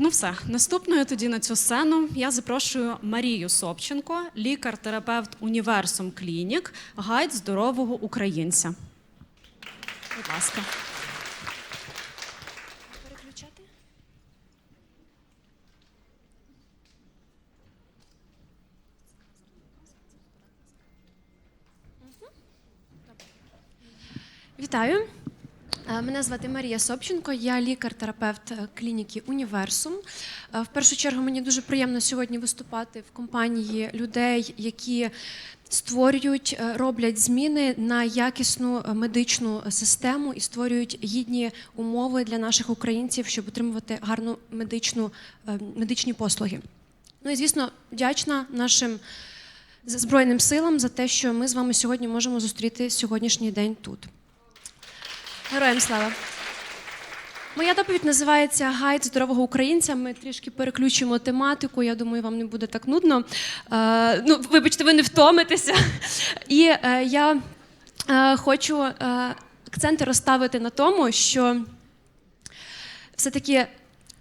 ну все. Наступною тоді на цю сцену я запрошую Марію Собченко, лікар-терапевт Універсум Клінік, гайд здорового українця. Будь ласка. Переключати? Вітаю. Е, Мене звати Марія Собченко, я лікар-терапевт е, клініки Універсум. Е, В першу чергу мені дуже приємно сьогодні виступати в компанії людей, які створюють, роблять зміни на якісну медичну систему і створюють гідні умови для наших українців, щоб отримувати гарну медичну, медичні послуги. Ну і звісно, вдячна нашим Збройним силам за те, що ми з вами сьогодні можемо зустріти сьогоднішній день тут. Героям слава! Моя доповідь називається Гайд здорового українця. Ми трішки переключимо тематику. Я думаю, вам не буде так нудно. Е, ну, вибачте, ви не втомитеся. І е, я е, хочу е, акценти розставити на тому, що все-таки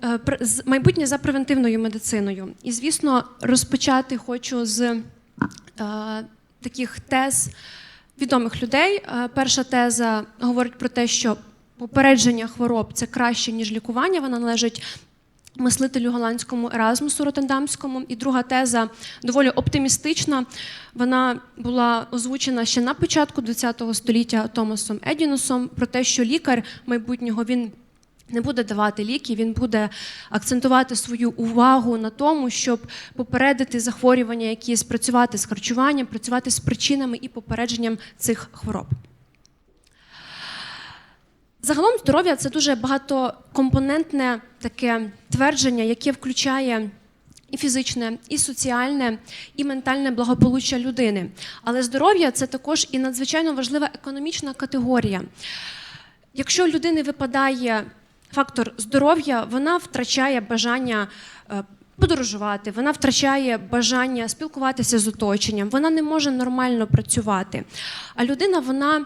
е, майбутнє за превентивною медициною. І, звісно, розпочати хочу з е, таких тез відомих людей. Е, Перша теза говорить про те, що попередження хвороб це краще, ніж лікування. Вона належить мислителю голландському Еразмусу Ротендамському. І друга теза доволі оптимістична. Вона була озвучена ще на початку ХХ століття Томасом Едінусом про те, що лікар майбутнього він. Не буде давати ліки, він буде акцентувати свою увагу на тому, щоб попередити захворювання, які спрацювати з харчуванням, працювати з причинами і попередженням цих хвороб. Загалом здоров'я це дуже багатокомпонентне таке твердження, яке включає і фізичне, і соціальне, і ментальне благополуччя людини. Але здоров'я це також і надзвичайно важлива економічна категорія. Якщо людини випадає фактор здоров'я, вона втрачає бажання е, подорожувати, вона втрачає бажання спілкуватися з оточенням, вона не може нормально працювати. А людина, вона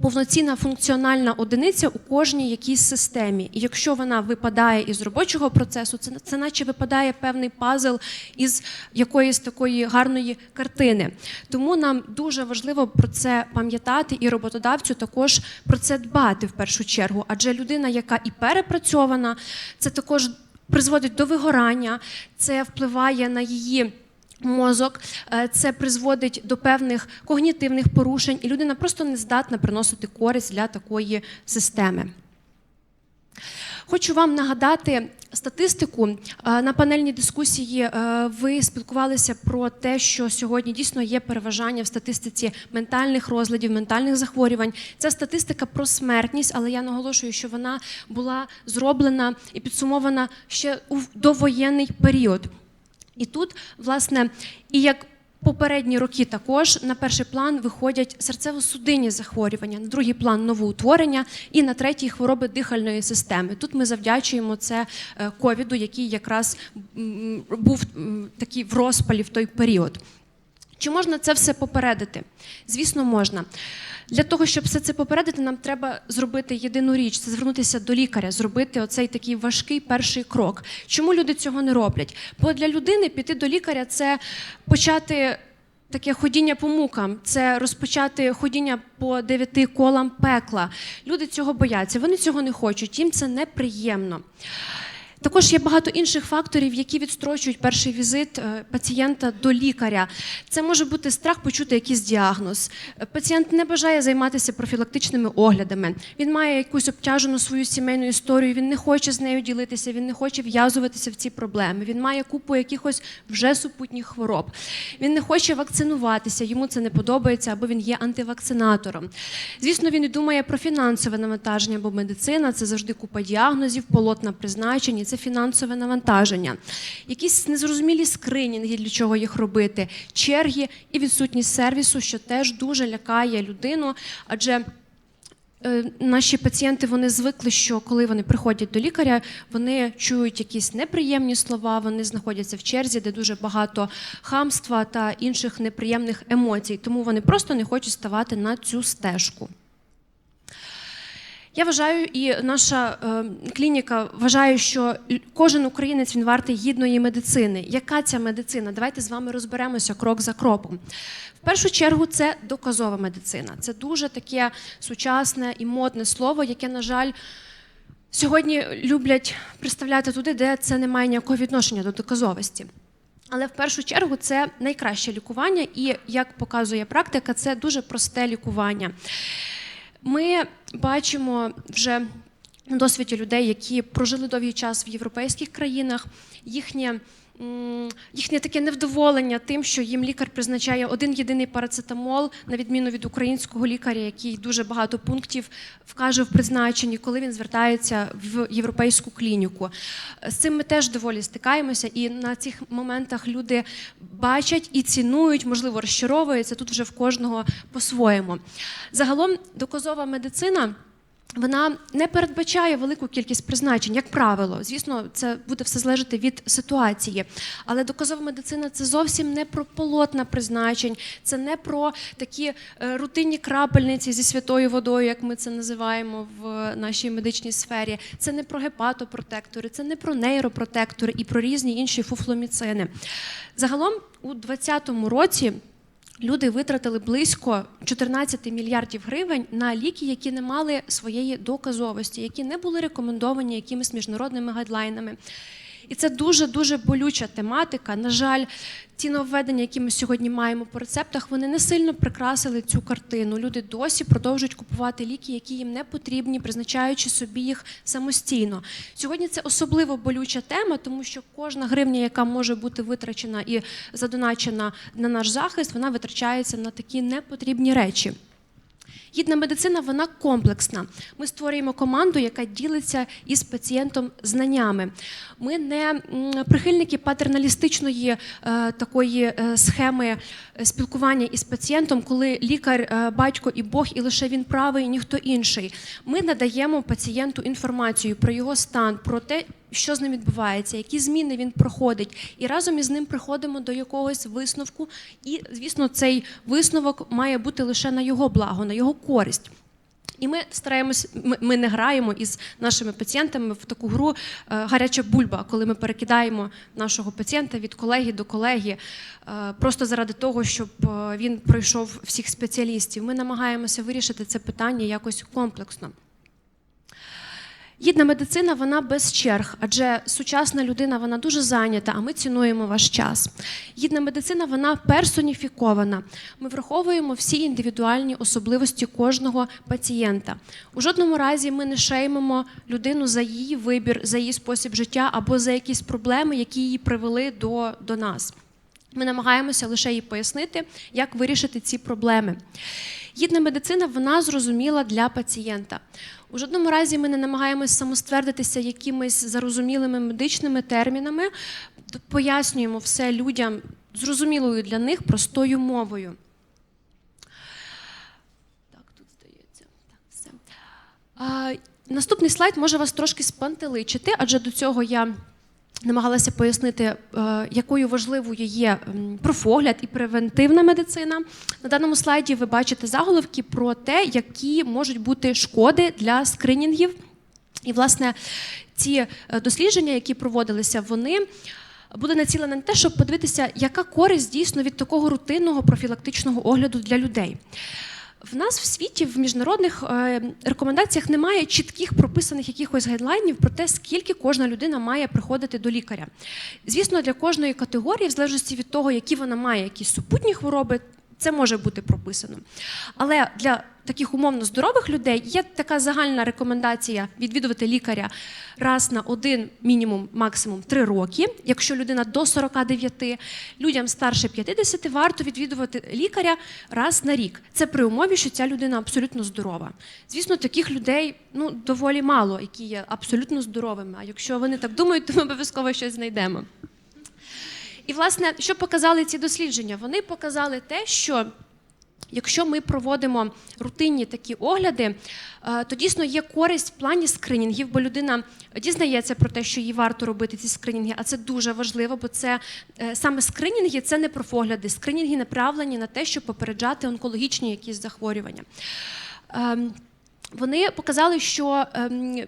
повноцінна функціональна одиниця у кожній якійсь системі. І якщо вона випадає із робочого процесу, це, це наче випадає певний пазл із якоїсь такої гарної картини. Тому нам дуже важливо про це пам'ятати, і роботодавцю також про це дбати в першу чергу. Адже людина, яка і перепрацьована, це також призводить до вигорання, це впливає на її. Мозок Е, це призводить до певних когнітивних порушень, і людина просто не здатна приносити користь для такої системи. Хочу вам нагадати статистику. Е, На панельній дискусії е, ви спілкувалися про те, що сьогодні дійсно є переважання в статистиці ментальних розладів, ментальних захворювань. Ця статистика про смертність, але я наголошую, що вона була зроблена і підсумована ще у довоєнний період. І тут, власне, і як попередні роки також на перший план виходять серцево-судинні захворювання, на другий план новоутворення і на третій хвороби дихальної системи. Тут ми завдячуємо це е, ковіду, який якраз був такий в розпалі в той період. Чи можна це все попередити? Звісно, можна. Для того, щоб все це попередити, нам треба зробити єдину річ це звернутися до лікаря, зробити оцей такий важкий перший крок. Чому люди цього не роблять? Бо для людини піти до лікаря це почати. Таке ходіння по мукам, це розпочати ходіння по дев'яти колам пекла. Люди цього бояться, вони цього не хочуть, їм це неприємно. Також є багато інших факторів, які відстрочують перший візит е, пацієнта до лікаря. Це може бути страх почути якийсь діагноз. Е, Пацієнт не бажає займатися профілактичними оглядами. Він має якусь обтяжену свою сімейну історію. Він не хоче з нею ділитися, він не хоче в'язуватися в ці проблеми. Він має купу якихось вже супутніх хвороб. Він не хоче вакцинуватися, йому це не подобається, або він є антивакцинатором. Звісно, він і думає про фінансове навантаження, бо медицина це завжди купа діагнозів, полотна призначення, це фінансове навантаження. Якісь незрозумілі скринінги, для чого їх робити, черги і відсутність сервісу, що теж дуже лякає людину, адже. Е, Наші пацієнти вони звикли, що коли вони приходять до лікаря, вони чують якісь неприємні слова, вони знаходяться в черзі, де дуже багато хамства та інших неприємних емоцій. Тому вони просто не хочуть ставати на цю стежку. Я вважаю, і наша е, клініка вважає, що кожен українець він вартий гідної медицини. Яка ця медицина? Давайте з вами розберемося крок за кроком. В першу чергу, це доказова медицина. Це дуже таке сучасне і модне слово, яке, на жаль, сьогодні люблять представляти туди, де це не має ніякого відношення до доказовості. Але в першу чергу це найкраще лікування, і як показує практика, це дуже просте лікування. Ми бачимо вже на досвіді людей, які прожили довгий час в європейських країнах, їхнє. Їхнє таке невдоволення тим, що їм лікар призначає один єдиний парацетамол, на відміну від українського лікаря, який дуже багато пунктів вкаже в призначенні, коли він звертається в європейську клініку. З цим ми теж доволі стикаємося, і на цих моментах люди бачать і цінують, можливо, розчаровуються тут вже в кожного по-своєму. Загалом доказова медицина. Вона не передбачає велику кількість призначень, як правило. Звісно, це буде все залежати від ситуації. Але доказова медицина це зовсім не про полотна призначень, це не про такі е, рутинні крапельниці зі святою водою, як ми це називаємо в нашій медичній сфері. Це не про гепатопротектори, це не про нейропротектори і про різні інші фуфломіцини. Загалом у 2020 році. Люди витратили близько 14 мільярдів гривень на ліки, які не мали своєї доказовості, які не були рекомендовані якимись міжнародними гайдлайнами. І це дуже дуже болюча тематика. На жаль, ті нововведення, які ми сьогодні маємо по рецептах, вони не сильно прикрасили цю картину. Люди досі продовжують купувати ліки, які їм не потрібні, призначаючи собі їх самостійно. Сьогодні це особливо болюча тема, тому що кожна гривня, яка може бути витрачена і задоначена на наш захист, вона витрачається на такі непотрібні речі. Гідна медицина вона комплексна. Ми створюємо команду, яка ділиться із пацієнтом знаннями. Ми не прихильники патерналістичної е, такої е, схеми е, спілкування із пацієнтом, коли лікар, батько і Бог, і лише він правий, і ніхто інший. Ми надаємо пацієнту інформацію про його стан, про те, що з ним відбувається, які зміни він проходить, і разом із ним приходимо до якогось висновку. І, звісно, цей висновок має бути лише на його благо, на його користь. І ми стараємось, ми, не граємо із нашими пацієнтами в таку гру е, гаряча бульба, коли ми перекидаємо нашого пацієнта від колеги до колеги, е, просто заради того, щоб е, він пройшов всіх спеціалістів. Ми намагаємося вирішити це питання якось комплексно. Гідна медицина вона без черг, адже сучасна людина вона дуже зайнята, а ми цінуємо ваш час. Гідна медицина вона персоніфікована. Ми враховуємо всі індивідуальні особливості кожного пацієнта. У жодному разі ми не шеймимо людину за її вибір, за її спосіб життя або за якісь проблеми, які її привели до, до нас. Ми намагаємося лише їй пояснити, як вирішити ці проблеми. Гідна медицина вона зрозуміла для пацієнта. У жодному разі ми не намагаємося самоствердитися якимись зарозумілими медичними термінами, пояснюємо все людям зрозумілою для них простою мовою. Так, тут здається. Так, все. А, наступний слайд може вас трошки спантеличити, адже до цього я намагалася пояснити, е, якою важливою є профогляд і превентивна медицина. На даному слайді ви бачите заголовки про те, які можуть бути шкоди для скринінгів. І, власне, ці е, дослідження, які проводилися, вони були націлені на те, щоб подивитися, яка користь дійсно від такого рутинного профілактичного огляду для людей. В нас в світі в міжнародних е, рекомендаціях немає чітких прописаних якихось гайдлайнів про те, скільки кожна людина має приходити до лікаря. Звісно, для кожної категорії, в залежності від того, які вона має якісь супутні хвороби, це може бути прописано. Але для таких умовно здорових людей є така загальна рекомендація відвідувати лікаря раз на один, мінімум, максимум три роки. Якщо людина до 49, людям старше 50 варто відвідувати лікаря раз на рік. Це при умові, що ця людина абсолютно здорова. Звісно, таких людей ну доволі мало, які є абсолютно здоровими. А якщо вони так думають, то ми обов'язково щось знайдемо. І, власне, що показали ці дослідження? Вони показали те, що якщо ми проводимо рутинні такі огляди, е, то дійсно є користь в плані скринінгів, бо людина дізнається про те, що їй варто робити ці скринінги, а це дуже важливо, бо це е, саме скринінги це не профогляди. Скринінги направлені на те, щоб попереджати онкологічні якісь захворювання. Вони показали, що ем,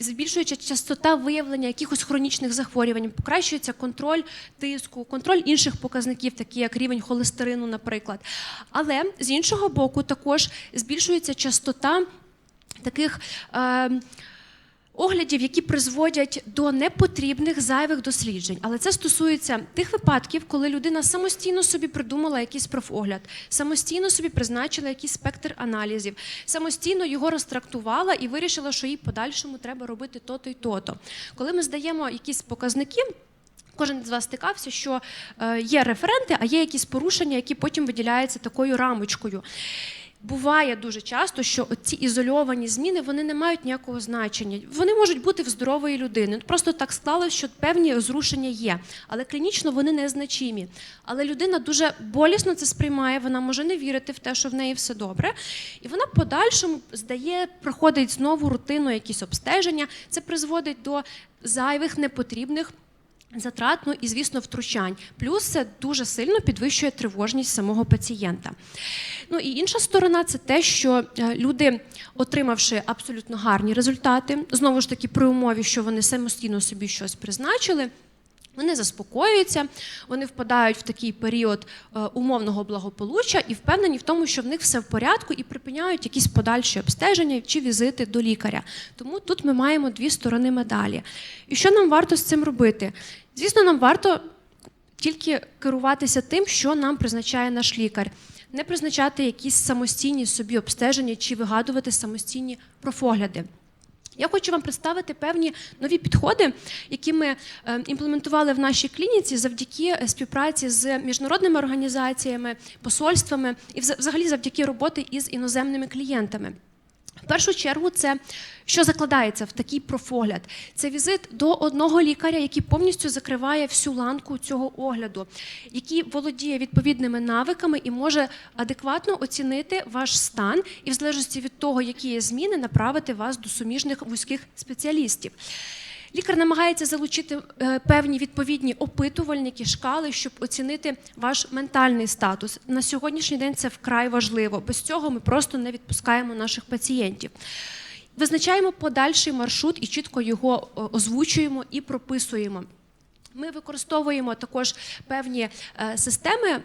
збільшується частота виявлення якихось хронічних захворювань, покращується контроль тиску, контроль інших показників, такі як рівень холестерину, наприклад. Але з іншого боку, також збільшується частота таких. ем, Оглядів, які призводять до непотрібних зайвих досліджень, але це стосується тих випадків, коли людина самостійно собі придумала якийсь профогляд, самостійно собі призначила якийсь спектр аналізів, самостійно його розтрактувала і вирішила, що їй подальшому треба робити то-то і то-то. Коли ми здаємо якісь показники. Кожен з вас стикався, що е, є референти, а є якісь порушення, які потім виділяються такою рамочкою. Буває дуже часто, що ці ізольовані зміни вони не мають ніякого значення. Вони можуть бути в здорової людини. Просто так склалося, що певні зрушення є, але клінічно вони незначимі. Але людина дуже болісно це сприймає, вона може не вірити в те, що в неї все добре. І вона подальшому здає, проходить знову рутину якісь обстеження. Це призводить до зайвих, непотрібних. Затрат, ну і звісно, втручань. Плюс це дуже сильно підвищує тривожність самого пацієнта. Ну і інша сторона це те, що е, люди, отримавши абсолютно гарні результати, знову ж таки при умові, що вони самостійно собі щось призначили. Вони заспокоюються, вони впадають в такий період е, умовного благополуччя і впевнені в тому, що в них все в порядку, і припиняють якісь подальші обстеження чи візити до лікаря. Тому тут ми маємо дві сторони медалі. І що нам варто з цим робити? Звісно, нам варто тільки керуватися тим, що нам призначає наш лікар. Не призначати якісь самостійні собі обстеження чи вигадувати самостійні профогляди. Я хочу вам представити певні нові підходи, які ми е, імплементували в нашій клініці завдяки е, співпраці з міжнародними організаціями, посольствами і взагалі завдяки роботи із іноземними клієнтами. В першу чергу, це що закладається в такий профогляд. Це візит до одного лікаря, який повністю закриває всю ланку цього огляду, який володіє відповідними навиками і може адекватно оцінити ваш стан і, в залежності від того, які є зміни, направити вас до суміжних вузьких спеціалістів. Лікар намагається залучити е, певні відповідні опитувальники, шкали, щоб оцінити ваш ментальний статус. На сьогоднішній день це вкрай важливо. Без цього ми просто не відпускаємо наших пацієнтів. Визначаємо подальший маршрут і чітко його е, озвучуємо і прописуємо. Ми використовуємо також певні е, системи,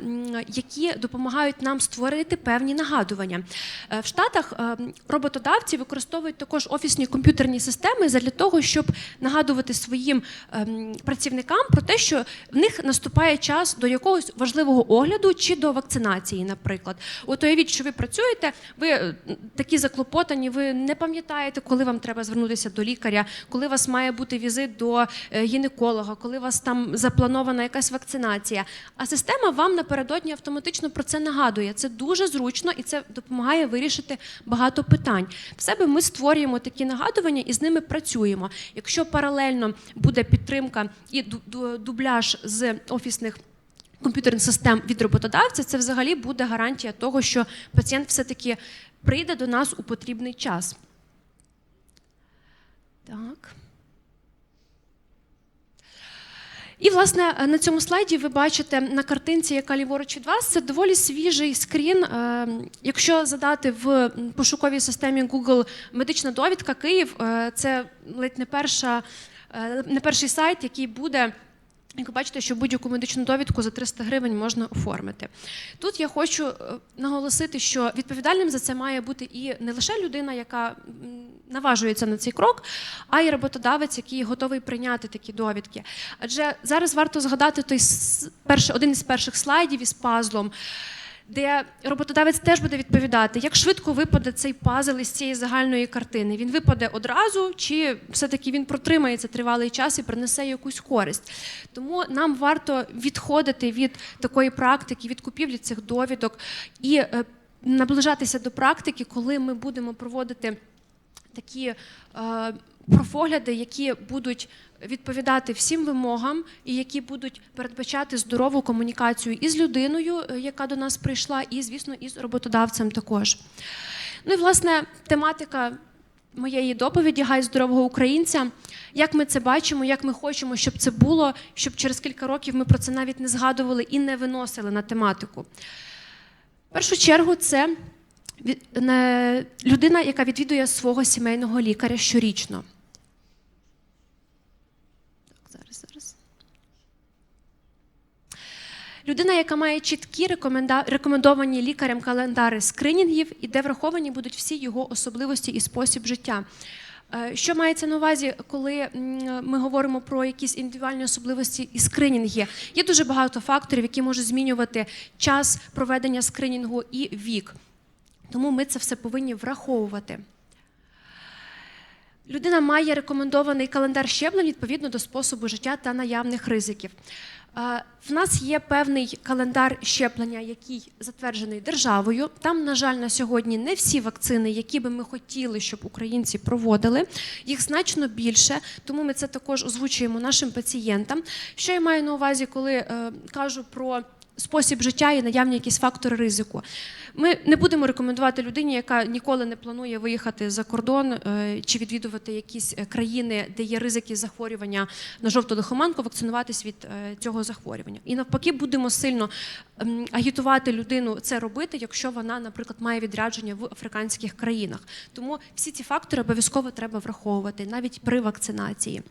які допомагають нам створити певні нагадування. Е, В Штатах е, роботодавці використовують також офісні комп'ютерні системи для того, щоб нагадувати своїм працівникам про те, що в них наступає час до якогось важливого огляду чи до вакцинації, наприклад. От уявіть, що ви працюєте, ви такі заклопотані, ви не пам'ятаєте, коли вам треба звернутися до лікаря, коли у вас має бути візит до гінеколога, коли вас там запланована якась вакцинація. А система вам напередодні автоматично про це нагадує. Це дуже зручно і це допомагає вирішити багато питань. В себе ми створюємо такі нагадування і з ними працюємо. Якщо паралельно буде підтримка і ду- ду- дубляж з офісних. Комп'ютерних систем від роботодавця це взагалі буде гарантія того, що пацієнт все-таки прийде до нас у потрібний час. Так. І, власне, на цьому слайді ви бачите на картинці, яка ліворуч від вас, це доволі свіжий скрін. Е, Якщо задати в пошуковій системі Google медична довідка Київ, е, це ледь не перша, е, не перший сайт, який буде. Як ви бачите, що будь-яку медичну довідку за 300 гривень можна оформити. Тут я хочу е, наголосити, що відповідальним за це має бути і не лише людина, яка наважується на цей крок, а й роботодавець, який готовий прийняти такі довідки. Адже зараз варто згадати той перший, один із перших слайдів із пазлом. Де роботодавець теж буде відповідати, як швидко випаде цей пазл із цієї загальної картини. Він випаде одразу, чи все-таки він протримається тривалий час і принесе якусь користь. Тому нам варто відходити від такої практики, від купівлі цих довідок і е, наближатися до практики, коли ми будемо проводити такі е, профогляди, які будуть відповідати всім вимогам і які будуть передбачати здорову комунікацію із людиною, е, яка до нас прийшла, і, звісно, із роботодавцем також. Ну і власне тематика. Моєї доповіді гай здорового українця. Як ми це бачимо, як ми хочемо, щоб це було, щоб через кілька років ми про це навіть не згадували і не виносили на тематику. В першу чергу, це Людина, яка відвідує свого сімейного лікаря щорічно. Так, зараз, зараз. Людина, яка має чіткі рекомендовані лікарем календари скринінгів, і де враховані будуть всі його особливості і спосіб життя. Е, Що мається на увазі, коли ми говоримо про якісь індивідуальні особливості і скринінги? Є дуже багато факторів, які можуть змінювати час проведення скринінгу і вік. Тому ми це все повинні враховувати. Людина має рекомендований календар щеплень відповідно до способу життя та наявних ризиків. В нас є певний календар щеплення, який затверджений державою. Там, на жаль, на сьогодні не всі вакцини, які би ми хотіли, щоб українці проводили. Їх значно більше, тому ми це також озвучуємо нашим пацієнтам. Що я маю на увазі, коли е, кажу про спосіб життя і наявні якісь фактори ризику. Ми не будемо рекомендувати людині, яка ніколи не планує виїхати за кордон е, чи відвідувати якісь е, країни, де є ризики захворювання на жовту лихоманку, вакцинуватись від е, цього захворювання. І навпаки, будемо сильно агітувати людину це робити, якщо вона, наприклад, має відрядження в африканських країнах. Тому всі ці фактори обов'язково треба враховувати навіть при вакцинації.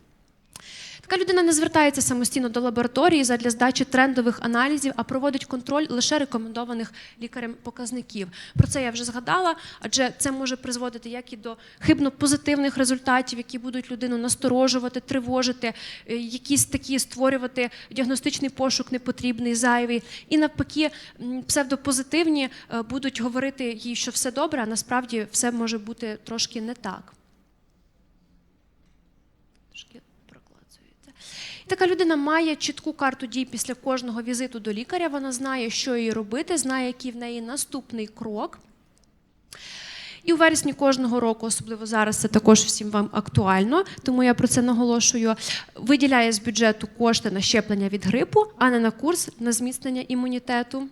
Така людина не звертається самостійно до лабораторії задля здачі трендових аналізів, а проводить контроль лише рекомендованих лікарем показників. Про це я вже згадала, адже це може призводити як і до хибно позитивних результатів, які будуть людину насторожувати, тривожити, е, якісь такі створювати діагностичний пошук непотрібний, зайвий, і навпаки, псевдопозитивні е, будуть говорити їй, що все добре, а насправді все може бути трошки не так. Трошки така людина має чітку карту дій після кожного візиту до лікаря. Вона знає, що їй робити, знає, який в неї наступний крок. І у вересні кожного року, особливо зараз, це також всім вам актуально, тому я про це наголошую. Виділяє з бюджету кошти на щеплення від грипу, а не на курс на зміцнення імунітету.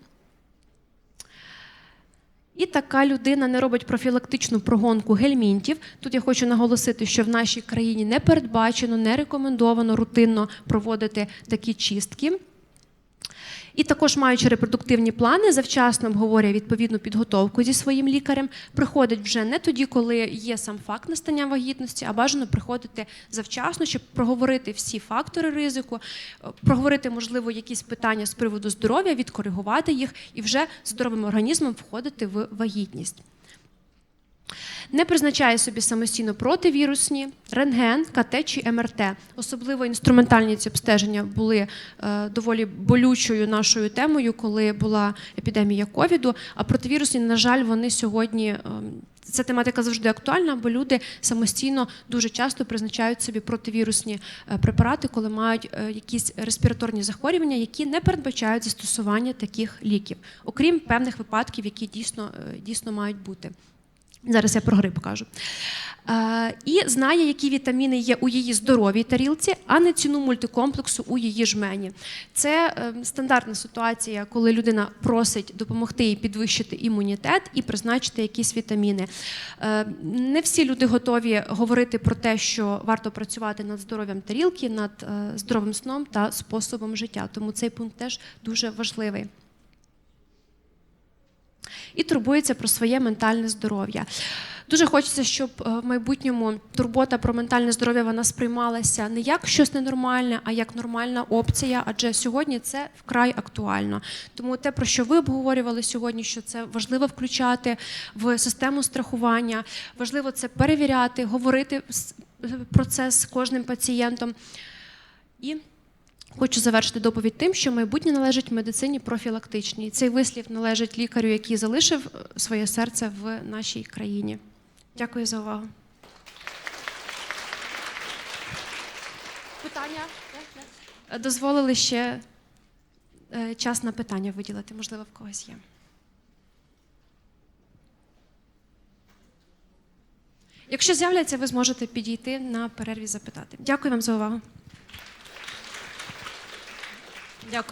І така людина не робить профілактичну прогонку гельмінтів. Тут я хочу наголосити, що в нашій країні не передбачено, не рекомендовано рутинно проводити такі чистки. І також, маючи репродуктивні плани, завчасно обговорює відповідну підготовку зі своїм лікарем. Приходить вже не тоді, коли є сам факт настання вагітності, а бажано приходити завчасно, щоб проговорити всі фактори ризику, проговорити, можливо, якісь питання з приводу здоров'я, відкоригувати їх і вже здоровим організмом входити в вагітність. Не призначає собі самостійно противірусні, рентген, КТ чи МРТ. Особливо інструментальні ці обстеження були е, доволі болючою нашою темою, коли була епідемія ковіду. А противірусні, на жаль, вони сьогодні. е, Ця тематика завжди актуальна, бо люди самостійно дуже часто призначають собі противірусні е, препарати, коли мають якісь респіраторні захворювання, які не передбачають застосування таких ліків, окрім певних випадків, які дійсно, дійсно мають бути. Зараз я про грип кажу. Е, і знає, які вітаміни є у її здоровій тарілці, а не ціну мультикомплексу у її жмені. Це е, стандартна ситуація, коли людина просить допомогти їй підвищити імунітет і призначити якісь вітаміни. Е, не всі люди готові говорити про те, що варто працювати над здоров'ям тарілки, над е, здоровим сном та способом життя. Тому цей пункт теж дуже важливий і турбується про своє ментальне здоров'я. Дуже хочеться, щоб е, в майбутньому турбота про ментальне здоров'я вона сприймалася не як щось ненормальне, а як нормальна опція, адже сьогодні це вкрай актуально. Тому те, про що ви обговорювали сьогодні, що це важливо включати в систему страхування, важливо це перевіряти, говорити про це з кожним пацієнтом. І Хочу завершити доповідь тим, що майбутнє належить медицині профілактичній. Цей вислів належить лікарю, який залишив е, своє серце в нашій країні. Дякую за увагу. Питання? Е, Дозволили ще е, час на питання виділити, можливо, в когось є. Якщо з'являться, ви зможете підійти на перерві запитати. Дякую вам за увагу. Дякую.